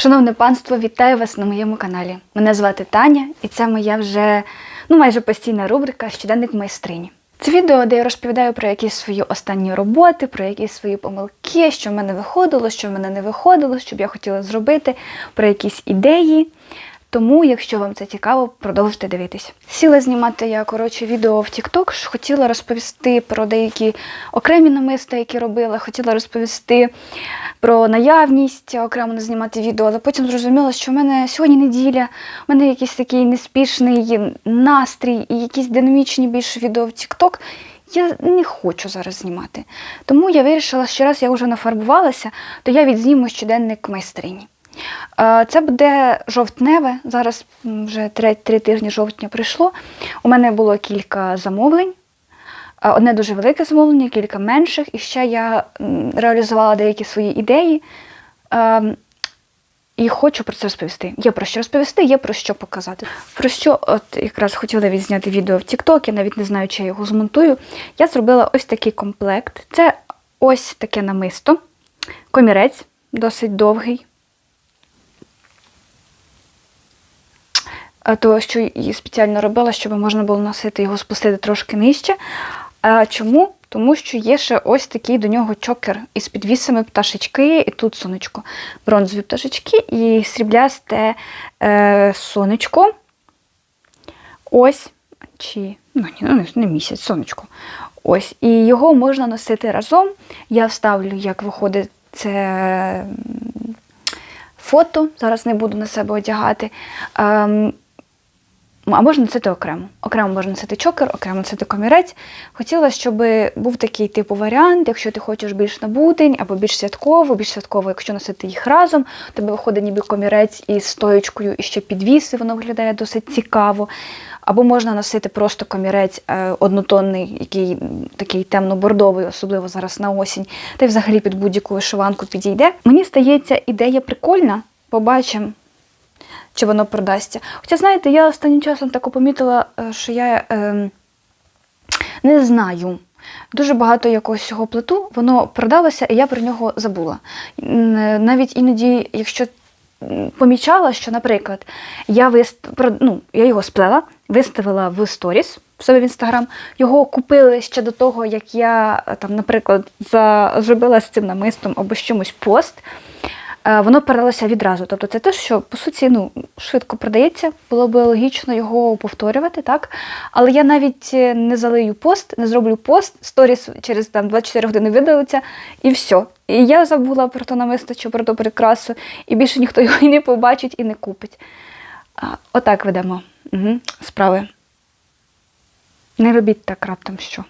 Шановне панство, вітаю вас на моєму каналі. Мене звати Таня, і це моя вже ну майже постійна рубрика Щоденник майстрині. Це відео, де я розповідаю про якісь свої останні роботи, про якісь свої помилки, що в мене виходило, що в мене не виходило, що б я хотіла зробити, про якісь ідеї. Тому, якщо вам це цікаво, продовжуйте дивитись. Сіла знімати я коротше відео в TikTok, хотіла розповісти про деякі окремі намиста, які робила, хотіла розповісти про наявність, окремо знімати відео, але потім зрозуміла, що в мене сьогодні неділя, в мене якийсь такий неспішний настрій і якісь динамічні більше відео в TikTok. Я не хочу зараз знімати. Тому я вирішила, що раз я вже нафарбувалася, то я відзніму щоденник майстрині. Е, Це буде жовтневе. Зараз вже три, три тижні жовтня прийшло. У мене було кілька замовлень. Е, Одне дуже велике замовлення, кілька менших. І ще я реалізувала деякі свої ідеї. Ем, І хочу про це розповісти. Є про що розповісти, є про що показати. Про що, от якраз хотіла відзняти відео в TikTok, я навіть не знаю, чи я його змонтую. Я зробила ось такий комплект. Це ось таке намисто, комірець, досить довгий. То що її спеціально робила, щоб можна було носити його спустити трошки нижче. А чому? Тому що є ще ось такий до нього чокер із підвісами пташечки, і тут сонечко. Бронзові пташечки і сріблясте е, сонечко. Е, чи ну, ні, ну, не місяць, сонечко. Ось. І його можна носити разом. Я вставлю, як виходить це фото. Зараз не буду на себе одягати. Ем, а можна носити окремо. Окремо можна носити чокер, окремо носити комірець. Хотіла, щоб був такий типу варіант, якщо ти хочеш більш на будень або більш святково, більш святково, якщо носити їх разом, тебе виходить ніби комірець із стоєчкою і ще підвіси, воно виглядає досить цікаво. Або можна носити просто комірець е, однотонний, який такий темно-бордовий, особливо зараз на осінь, та й взагалі під будь-яку вишиванку підійде. Мені здається, ідея прикольна. Побачимо, чи воно продасться. Хоча, знаєте, я останнім часом так помітила, е, що я е, не знаю. Дуже багато якогось цього плиту, воно продалося, і я про нього забула. Навіть іноді, якщо помічала, що, наприклад, я, вист... ну, я його сплела, виставила в сторіс в себе в інстаграм. Його купили ще до того, як я, е, там, наприклад, за... зробила з цим намистом або з чимось пост. Е, Воно передалося відразу. Тобто це те, що по суті ну, швидко продається, було б логічно його повторювати, так? Але я навіть е, не залию пост, не зроблю пост, сторіс через там 24 години видалиться, і все. І я забула про то намисто чи про ту прикрасу, і більше ніхто його і не побачить і не купить. Отак ведемо угу. справи. Не робіть так раптом що.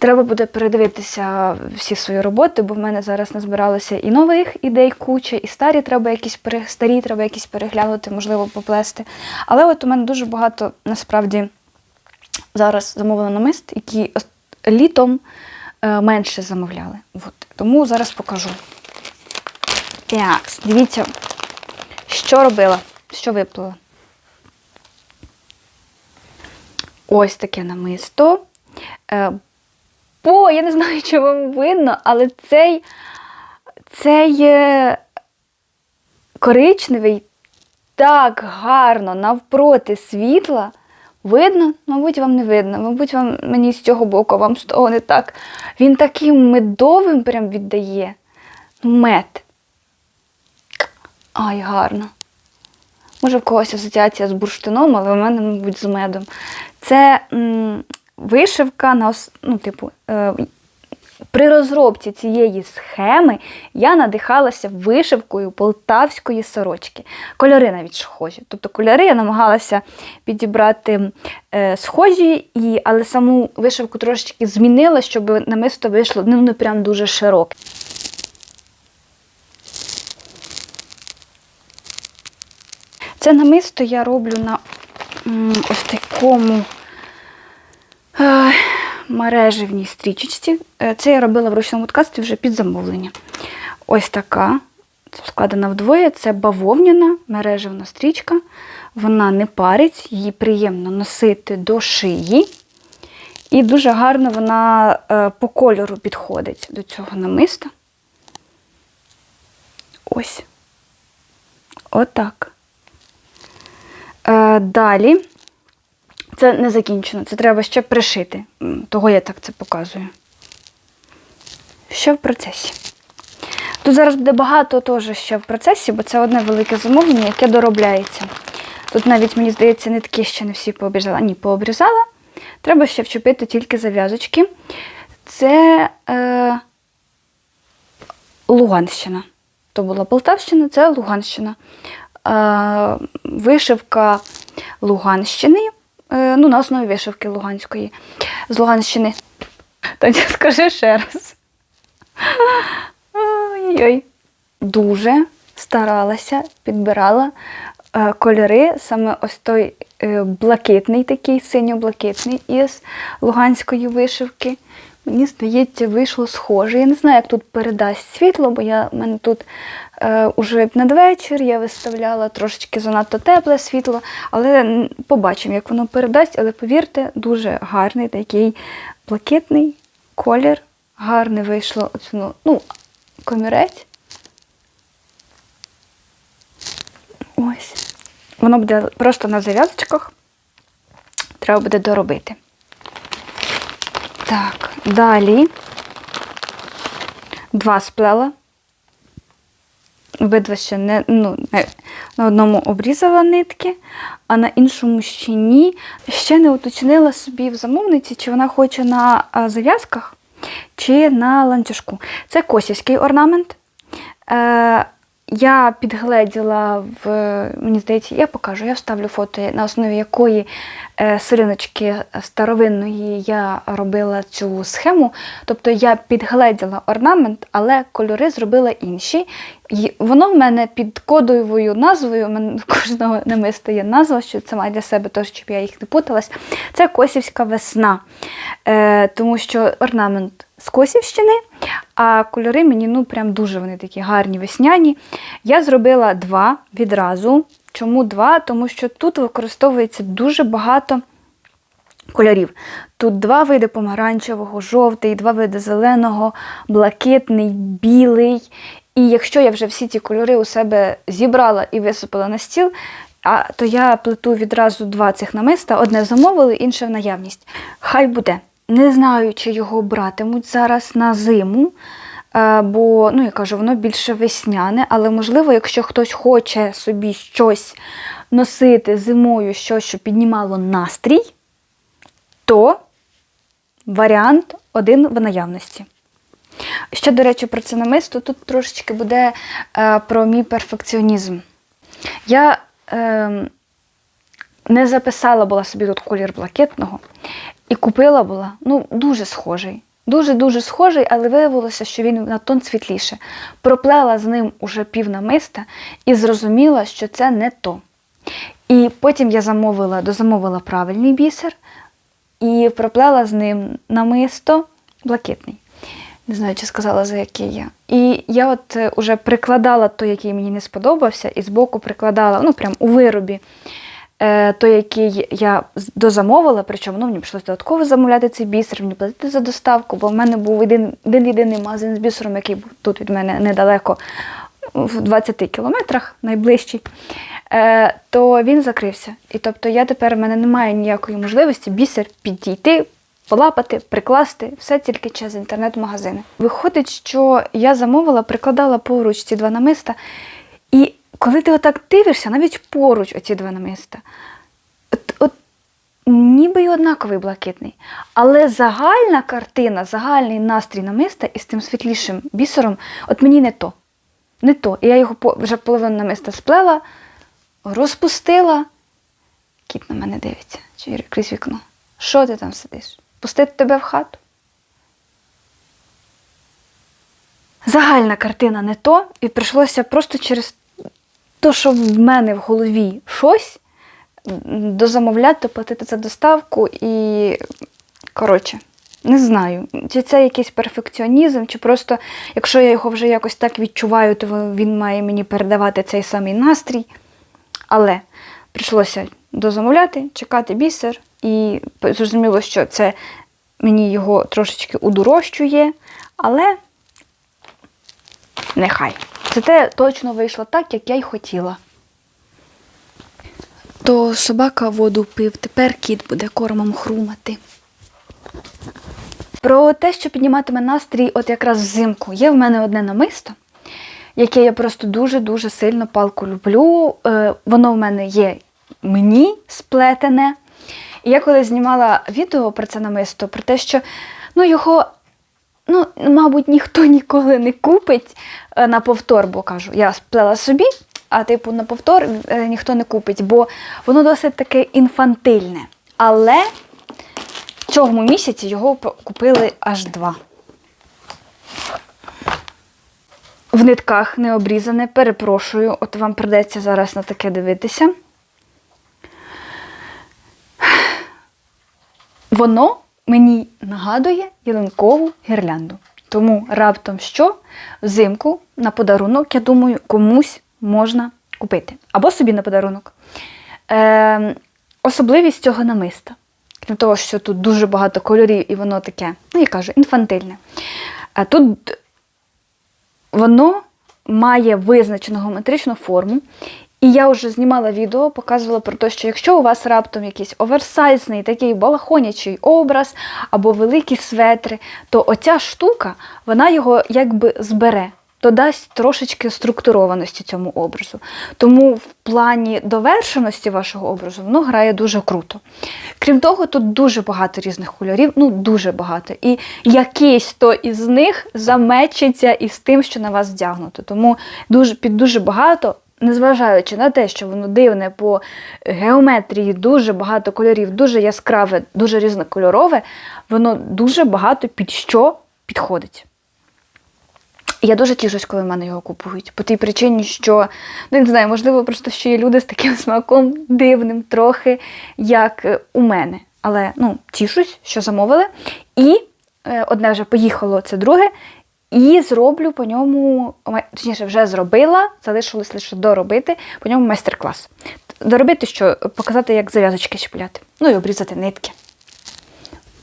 Треба буде передивитися всі свої роботи, бо в мене зараз назбиралося і нових ідей куча, і старі треба якісь пере... старі треба якісь переглянути, можливо, поплести. Але от у мене дуже багато насправді зараз замовлено намист, які літом е, менше замовляли. От. Тому зараз покажу. Так, дивіться, що робила, що виплила. Ось таке намисто. Бо я не знаю, чи вам видно, але цей, цей е, коричневий так гарно навпроти світла. Видно? Мабуть, вам не видно. Мабуть, вам мені з цього боку, вам з того не так. Він таким медовим прям віддає. Мед. Ай, гарно. Може, в когось асоціація з бурштином, але в мене, мабуть, з медом. Це м, вишивка на ну, типу, е, при розробці цієї схеми я надихалася вишивкою полтавської сорочки. Кольори навіть схожі. Тобто кольори я намагалася підібрати е, схожі, і, але саму вишивку трошечки змінила, щоб намисто вийшло ну, не прям дуже широке. Це намисто я роблю на м, ось такому мережевній стрічечці. Е, Це я робила в ручному ткацтві вже під замовлення. Ось така. Це складена вдвоє. Це бавовняна мережевна стрічка. Вона не парить, її приємно носити до шиї. І дуже гарно вона е, по кольору підходить до цього намиста. Ось. Отак. Е, далі. Це не закінчено, це треба ще пришити. Того я так це показую. Ще в процесі. Тут зараз буде багато теж ще в процесі, бо це одне велике замовлення, яке доробляється. Тут навіть, мені здається, нитки ще не всі пообрізала. Ні, пообрізала. Треба ще вчепити тільки зав'язочки. Це е, Луганщина. То була Полтавщина, це Луганщина. Е, вишивка Луганщини. Е, ну, на основі вишивки Луганської. З Луганщини. Таня, скажи ще раз. Ой-ой. Дуже старалася, підбирала е, кольори, саме ось той е, блакитний, такий синьо-блакитний із луганської вишивки. Мені здається, вийшло схоже. Я не знаю, як тут передасть світло, бо я в мене тут уже надвечір, я виставляла трошечки занадто тепле світло, але побачимо, як воно передасть. Але повірте, дуже гарний такий блакитний колір. Гарне вийшло оцю, ну, комірець. Ось. Воно буде просто на зав'язочках. Треба буде доробити. Так, далі. Два сплела. Обидва ще не, ну, на одному обрізала нитки, а на іншому ще ні. Ще не уточнила собі в замовниці, чи вона хоче на зав'язках, чи на ланцюжку. Це косівський орнамент. Я підгледіла в, мені здається, я покажу, я вставлю фото, на основі якої е, сириночки старовинної я робила цю схему. Тобто я підгледіла орнамент, але кольори зробила інші. І воно в мене під кодовою назвою, у мене кожного намиста є назва, що це має для себе, тож щоб я їх не путалась. Це Косівська весна. Е, тому що орнамент з Косівщини, а кольори мені ну прям дуже вони такі гарні весняні. Я зробила два відразу. Чому два? Тому що тут використовується дуже багато кольорів. Тут два види помаранчевого, жовтий, два види зеленого, блакитний, білий. І якщо я вже всі ці кольори у себе зібрала і висипала на стіл, а, то я плету відразу два цих намиста: одне замовили, інше в наявність. Хай буде. Не знаю, чи його братимуть зараз на зиму. е, Бо, ну я кажу, воно більше весняне, але можливо, якщо хтось хоче собі щось носити зимою, щось, що піднімало настрій, то варіант один в наявності. Ще, до речі, про це намисто тут трошечки буде е, про мій перфекціонізм. Я е, не записала була собі тут колір блакитного і купила була ну, дуже схожий. Дуже-дуже схожий, але виявилося, що він на тон світліше. Проплела з ним уже пів намиста і зрозуміла, що це не то. І потім я замовила, дозамовила правильний бісер і проплела з ним намисто блакитний. Не знаю, чи сказала, за який я. І я от е, уже прикладала той, який мені не сподобався, і збоку прикладала, ну прям у виробі, той, який я дозамовила, причому ну, мені прийшлося додатково замовляти цей бісер, мені платити за доставку, бо в мене був один, один єдиний магазин з бісером, який був тут від мене недалеко, в 20 кілометрах найближчий. Е, то він закрився. І тобто я тепер в мене немає ніякої можливості бісер підійти, полапати, прикласти, все тільки через інтернет-магазини. Виходить, що я замовила, прикладала поруч ці два намиста, і коли ти отак дивишся, навіть поруч оці два намиста, от, от ніби й однаковий блакитний. Але загальна картина, загальний настрій намиста із тим світлішим бісером, от мені не то. Не то. І я його вже половину намиста сплела, розпустила. Кіт на мене дивиться крізь вікно. Що ти там сидиш? Пустити тебе в хату? Загальна картина не то, і прийшлося просто через те, що в мене в голові щось, дозамовляти, платити за доставку і. Коротше, не знаю, чи це якийсь перфекціонізм, чи просто, якщо я його вже якось так відчуваю, то він має мені передавати цей самий настрій. Але прийшлося дозамовляти, чекати бісер, і зрозуміло, що це мені його трошечки удорожчує, але нехай. Зате точно вийшло так, як я й хотіла. То собака воду пив, тепер кіт буде кормом хрумати. Про те, що підніматиме настрій, от якраз взимку, є в мене одне намисто, яке я просто дуже-дуже сильно палку люблю. Е, воно в мене є мені сплетене. І я коли знімала відео про це намисто, про те, що ну, його, ну, мабуть, ніхто ніколи не купить е, на повтор, бо кажу, я сплела собі, а типу на повтор е, ніхто не купить, бо воно досить таке інфантильне. Але в цьому місяці його купили аж два. В нитках не обрізане, перепрошую, от вам придеться зараз на таке дивитися. Воно мені нагадує ялинкову гірлянду. Тому раптом що взимку на подарунок, я думаю, комусь можна купити. Або собі на подарунок. Е, особливість цього намиста. Крім того, що тут дуже багато кольорів, і воно таке, ну я кажу, інфантильне. А тут воно має визначену геометричну форму. І я вже знімала відео, показувала про те, що якщо у вас раптом якийсь оверсайзний, такий балахонячий образ або великі светри, то оця штука, вона його якби збере, додасть трошечки структурованості цьому образу. Тому в плані довершеності вашого образу воно грає дуже круто. Крім того, тут дуже багато різних кольорів, ну дуже багато. І якийсь то із них замечиться із тим, що на вас вдягнуто. Тому дуже, під дуже багато незважаючи на те, що воно дивне по геометрії, дуже багато кольорів, дуже яскраве, дуже різнокольорове, воно дуже багато під що підходить. Я дуже тішусь, коли в мене його купують. По тій причині, що, ну не знаю, можливо, просто ще є люди з таким смаком дивним, трохи, як е, у мене. Але ну, тішусь, що замовили. І е, одне вже поїхало, це друге. І зроблю по ньому, точніше, вже зробила, залишилось лише доробити по ньому майстер-клас. Доробити, що показати, як зав'язочки чіпляти. Ну і обрізати нитки.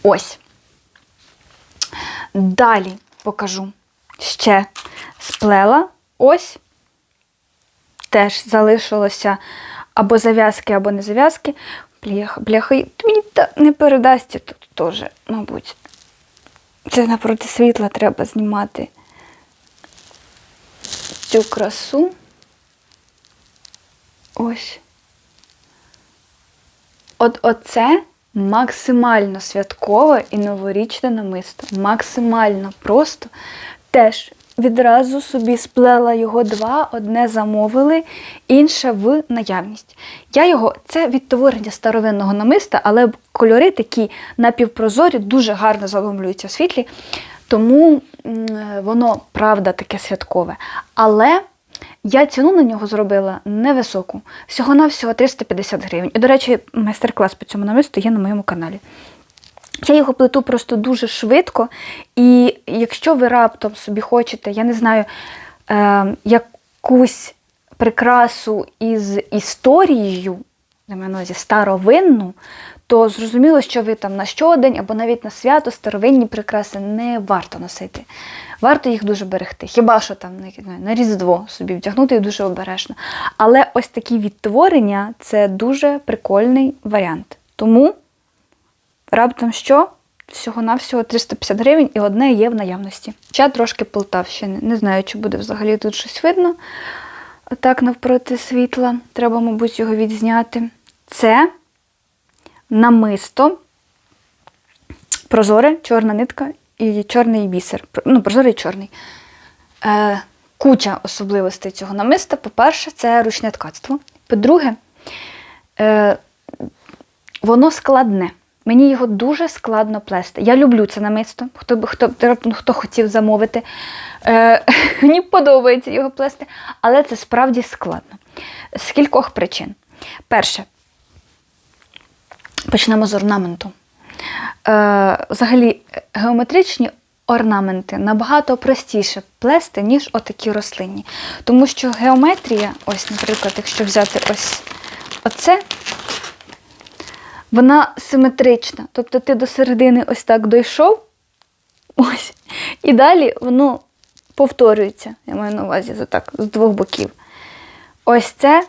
Ось. Далі покажу. Ще сплела. Ось. Теж залишилося або зав'язки, або не зав'язки. Бляха, мені не передасться тут теж, мабуть. Це напроти світла треба знімати цю красу. Ось. От оце максимально святкове і новорічне намисто. Максимально просто. Теж відразу собі сплела його два, одне замовили, інше в наявність. Я його, це відтворення старовинного намиста, але кольори такі напівпрозорі, дуже гарно заломлюються в світлі, тому воно правда таке святкове. Але я ціну на нього зробила невисоку, всього-навсього 350 гривень. І, до речі, майстер-клас по цьому намисту є на моєму каналі. Я його плету просто дуже швидко, і якщо ви раптом собі хочете, я не знаю, е, якусь прикрасу із історією, на увазі старовинну, то зрозуміло, що ви там на щодень або навіть на свято старовинні прикраси не варто носити. Варто їх дуже берегти. Хіба що там на Різдво собі вдягнути і дуже обережно. Але ось такі відтворення це дуже прикольний варіант. Тому раптом що? Всього-навсього 350 гривень і одне є в наявності. Ще трошки Полтавщини. Не знаю, чи буде взагалі тут щось видно. Так, навпроти світла. Треба, мабуть, його відзняти. Це намисто, прозоре, чорна нитка і чорний бісер. Ну, прозорий чорний. Е, куча особливостей цього намиста. По-перше, це ручне ткацтво. По-друге, е, воно складне. Мені його дуже складно плести. Я люблю це намисто. Хто хто, хто хотів замовити. Е, мені подобається його плести, але це справді складно. З кількох причин. Перше, почнемо з орнаменту. Е, взагалі, геометричні орнаменти набагато простіше плести, ніж отакі рослинні. Тому що геометрія, ось, наприклад, якщо взяти ось оце, вона симетрична. Тобто ти до середини ось так дійшов, ось, і далі воно повторюється. Я маю на увазі отак, з двох боків. Ось це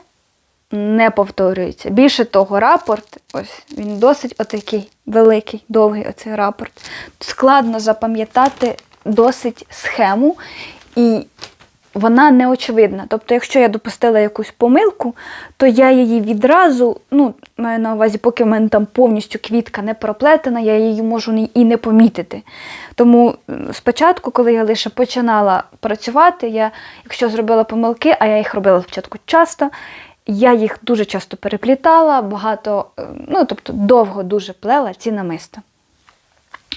не повторюється. Більше того, рапорт, ось він досить отакий великий, довгий оцей рапорт. Складно запам'ятати досить схему, і вона неочевидна. Тобто, якщо я допустила якусь помилку, то я її відразу, ну, маю на увазі, поки в мене там повністю квітка не проплетена, я її можу і не помітити. Тому спочатку, коли я лише починала працювати, я, якщо зробила помилки, а я їх робила спочатку часто, я їх дуже часто переплітала, багато, е, ну тобто довго дуже плела ці намиста.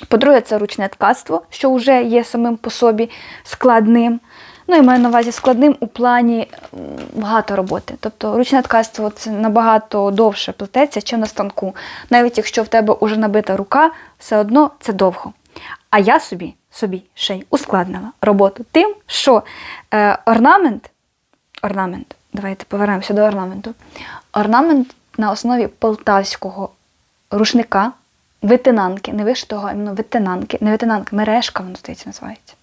По-друге, це ручне ткацтво, що вже є самим по собі складним. Ну, я маю на увазі складним у плані багато роботи. Тобто ручне ткацтво це набагато довше плететься, чим на станку. Навіть якщо в тебе вже набита рука, все одно це довго. А я собі, собі ще й ускладнила роботу тим, що е, орнамент, орнамент, давайте повернемося до орнаменту. Орнамент на основі полтавського рушника, витинанки, не вишитого, а витинанки, не витинанки, мережка, воно здається, називається.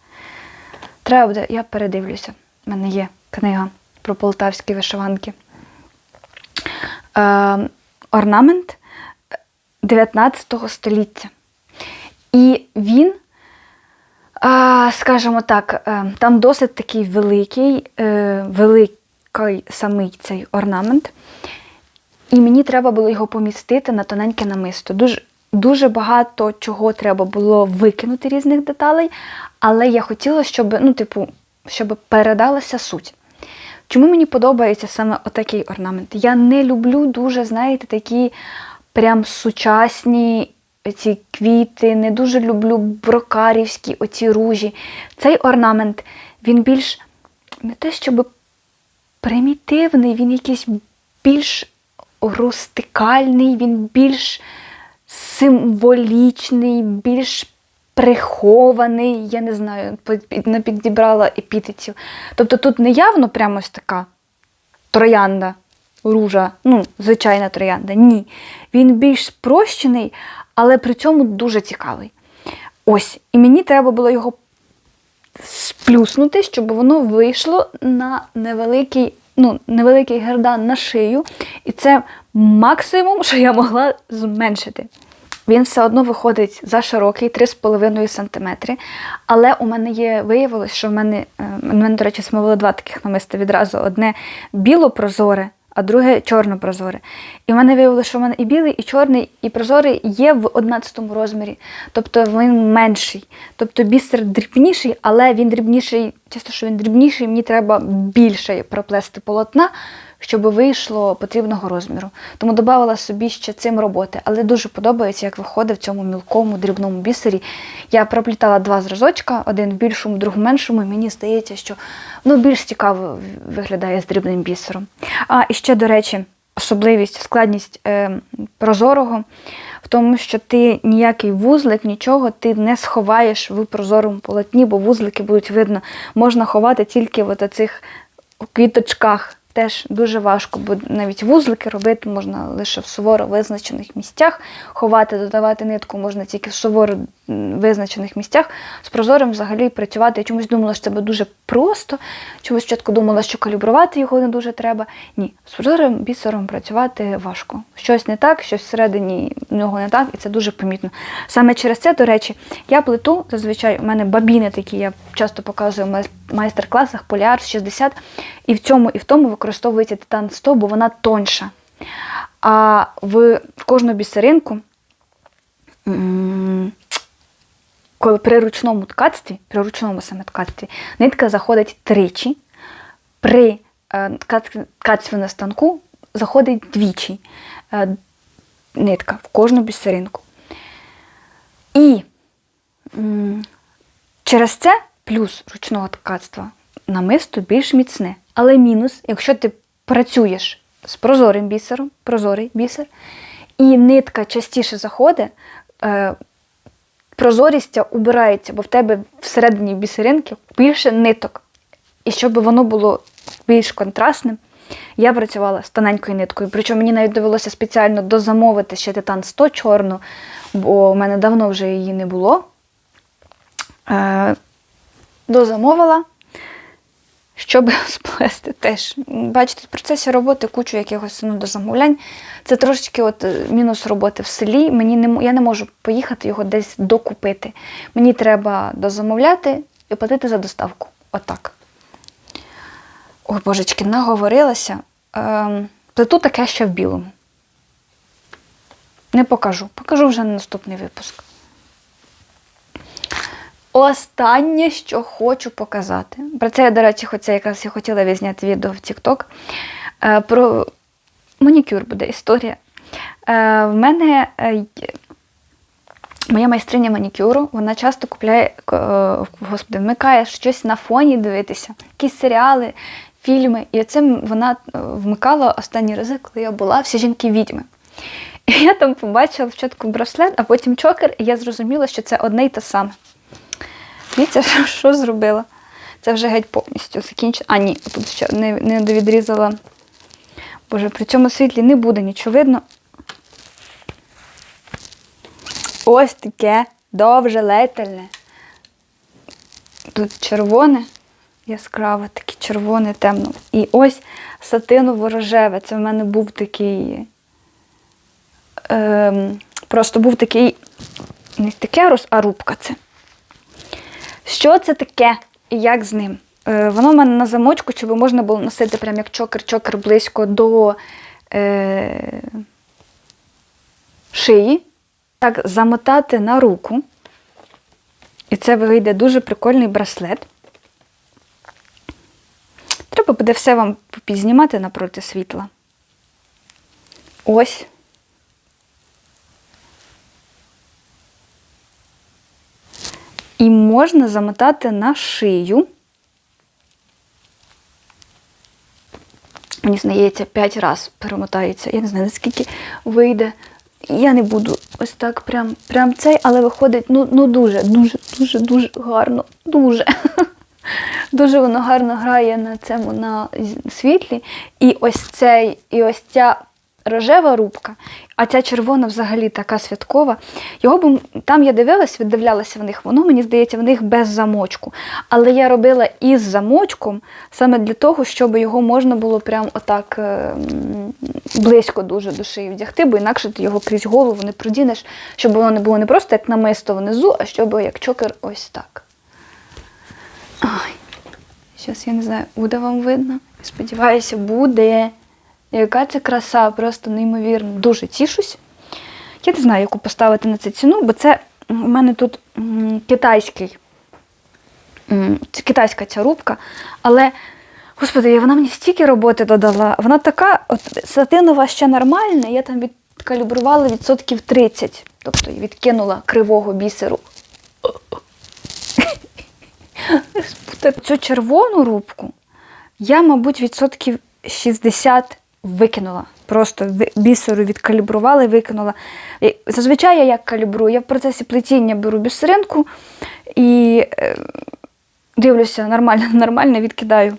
Треба буде, я передивлюся. У мене є книга про полтавські вишиванки. Е, орнамент 19 століття. І він, а, скажімо так, е, там досить такий великий, е, великий самий цей орнамент. І мені треба було його помістити на тоненьке намисто. Дуже, дуже багато чого треба було викинути різних деталей, але я хотіла, щоб, ну, типу, щоб передалася суть. Чому мені подобається саме отакий орнамент? Я не люблю дуже, знаєте, такі прям сучасні ці квіти, не дуже люблю брокарівські оці ружі. Цей орнамент, він більш не те, щоб примітивний, він якийсь більш рустикальний, він більш символічний, більш прихований, я не знаю, не підібрала епітетів. Тобто тут не явно прямо така троянда, ружа, ну, звичайна троянда. Ні. Він більш спрощений, але при цьому дуже цікавий. Ось, і мені треба було його сплюснути, щоб воно вийшло на невеликий, ну, невеликий гердан на шию. І це максимум, що я могла зменшити. Він все одно виходить за широкий 3,5 см. Але у мене є, виявилось, що в мене, е, в мене, до речі, смовило два таких намиста відразу: одне біло-прозоре, а друге чорно-прозоре. І в мене виявилося, що в мене і білий, і чорний, і прозорий є в 11 розмірі. Тобто він менший. Тобто бісер дрібніший, але він дрібніший, чисто, що він дрібніший, мені треба більше проплести полотна, щоб вийшло потрібного розміру. Тому додавала собі ще цим роботи. Але дуже подобається, як виходить в цьому мілкому дрібному бісері. Я проплітала два зразочка, один в більшому, другий меншому, і мені здається, що ну, більш цікаво виглядає з дрібним бісером. А і ще, до речі, особливість, складність е, прозорого в тому, що ти ніякий вузлик, нічого ти не сховаєш в прозорому полотні, бо вузлики будуть видно. Можна ховати тільки в оцих квіточках. Теж дуже важко, бо навіть вузлики робити можна лише в суворо визначених місцях. Ховати, додавати нитку можна тільки в суворо визначених місцях. З прозорим взагалі працювати. Я чомусь думала, що це буде дуже просто. Чомусь спочатку думала, що калібрувати його не дуже треба. Ні, з прозорим бісером працювати важко. Щось не так, щось всередині в нього не так, і це дуже помітно. Саме через це, до речі, я плету зазвичай у мене бабіни такі, я часто показую в майстер-класах Поліар 60, і в цьому і в тому використовується титан 100, бо вона тоньша. А в кожну бісеринку, коли при ручному ткацтві, при ручному саме ткацтві, нитка заходить тричі, при е, ткацтві на станку заходить двічі е, нитка в кожну бісеринку. І через це плюс ручного ткацтва намисто більш міцне. Але мінус, якщо ти працюєш з прозорим бісером, прозорий бісер, і нитка частіше заходить, е, прозорість убирається, бо в тебе всередині бісеринки більше ниток. І щоб воно було більш контрастним, я працювала з тоненькою ниткою. Причому мені навіть довелося спеціально дозамовити ще титан 100 чорну, бо в мене давно вже її не було. Е, дозамовила. Щоб сплести теж. Бачите, в процесі роботи кучу якихось ну, до замовлянь. Це трошечки от е, мінус роботи в селі. Мені не, я не можу поїхати його десь докупити. Мені треба дозамовляти і платити за доставку. Отак. Ой, божечки, наговорилася. Ем, плету таке ще в білому. Не покажу. Покажу вже на наступний випуск. Останнє, що хочу показати. Про це я, до речі, хоча якраз я хотіла відзняти відео в TikTok. Е, Про манікюр буде історія. Е, В мене е, моя майстриня манікюру, вона часто купляє, господи, вмикає щось на фоні дивитися, якісь серіали, фільми. І цим вона вмикала останні рази, коли я була всі жінки відьми. І я там побачила спочатку браслет, а потім чокер, і я зрозуміла, що це одне й те саме. Дивіться, що, зробила. Це вже геть повністю закінчено. А, ні, тут ще не, не довідрізала. Боже, при цьому світлі не буде нічого видно. Ось таке довже летельне. Тут червоне, яскраве, таке червоне, темно. І ось сатиново-рожеве. Це в мене був такий. Ем, просто був такий. Не таке а рубка це. Що це таке і як з ним? Е, воно в мене на замочку, щоб можна було носити прям як чокер-чокер близько до е, шиї. Так, замотати на руку. І це вийде дуже прикольний браслет. Треба буде все вам підзнімати напроти світла. Ось. І можна замотати на шию. Мені здається, 5 разів перемотається. Я не знаю, наскільки вийде. Я не буду ось так прям, прям цей, але виходить ну, ну дуже, дуже, дуже, дуже гарно. Дуже. Дуже воно гарно грає на цьому на світлі. І ось цей, і ось ця рожева рубка, а ця червона взагалі така святкова. Його б там я дивилась, віддивлялася в них, воно мені здається, в них без замочку. Але я робила із замочком саме для того, щоб його можна було прям отак е, близько дуже до шиї вдягти, бо інакше ти його крізь голову не продінеш, щоб воно не було не просто як намисто внизу, а щоб як чокер ось так. Ай, зараз я не знаю, буде вам видно? Сподіваюся, буде. Яка це краса, просто неймовірно. Дуже тішусь. Я не знаю, яку поставити на це ціну, бо це у мене тут китайський. Китайська ця рубка, але, господи, вона мені стільки роботи додала. Вона така, от сатинова ще нормальна, я там відкалібрувала відсотків 30, тобто відкинула кривого бісеру. Цю червону рубку я, мабуть, відсотків 60 викинула. Просто бісеру відкалібрувала і викинула. І Зазвичай я як калібрую? Я в процесі плетіння беру бісеринку і е, дивлюся, нормально, нормально відкидаю.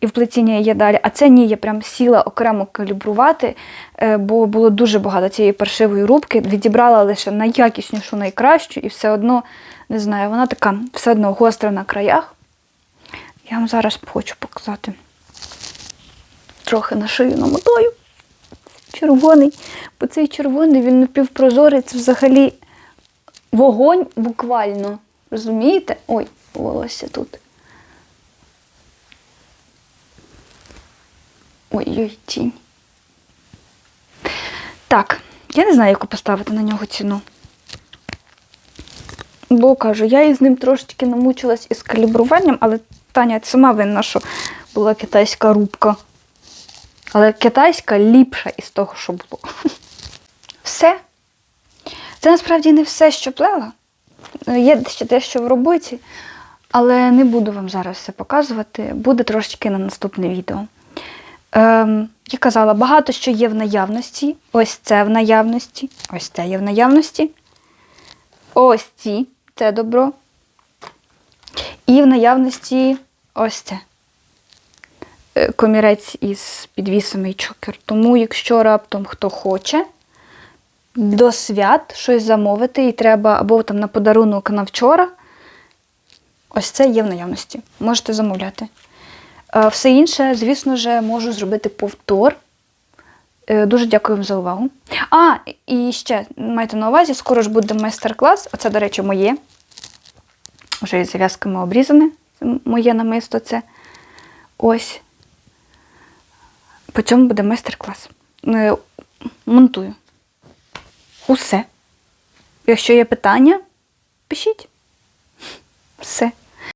І в плетіння є далі. А це ні, я прям сіла окремо калібрувати, е, бо було дуже багато цієї паршивої рубки. Відібрала лише найякіснішу, найкращу, і все одно, не знаю, вона така все одно гостра на краях. Я вам зараз хочу показати. Трохи на шию намотаю. Червоний. Бо цей червоний, він напівпрозорий, це взагалі вогонь буквально. Розумієте? Ой, волосся тут. Ой-ой, тінь. Так, я не знаю, яку поставити на нього ціну. Бо кажу, я із ним трошечки намучилась із калібруванням, але Таня сама винна, що була китайська рубка. Але китайська ліпша із того, що було. Все. Це насправді не все, що плела. Є ще дещо в роботі, але не буду вам зараз все показувати. Буде трошечки на наступне відео. Ем, я казала, багато що є в наявності. Ось це в наявності. Ось це є в наявності. Ось ці це добро. І в наявності ось це. Е, Комірець із підвісами і чокер. Тому, якщо раптом хто хоче до свят щось замовити, і треба або там на подарунок на вчора, ось це є в наявності. Можете замовляти. Все інше, звісно ж, можу зробити повтор. Е, Дуже дякую вам за увагу. А, і ще майте на увазі, скоро ж буде майстер-клас. Оце, до речі, моє. Вже із зав'язками обрізане. Моє намисто це. Ось. По цьому буде майстер-клас. Е, Монтую. Усе. Якщо є питання, пишіть. Все.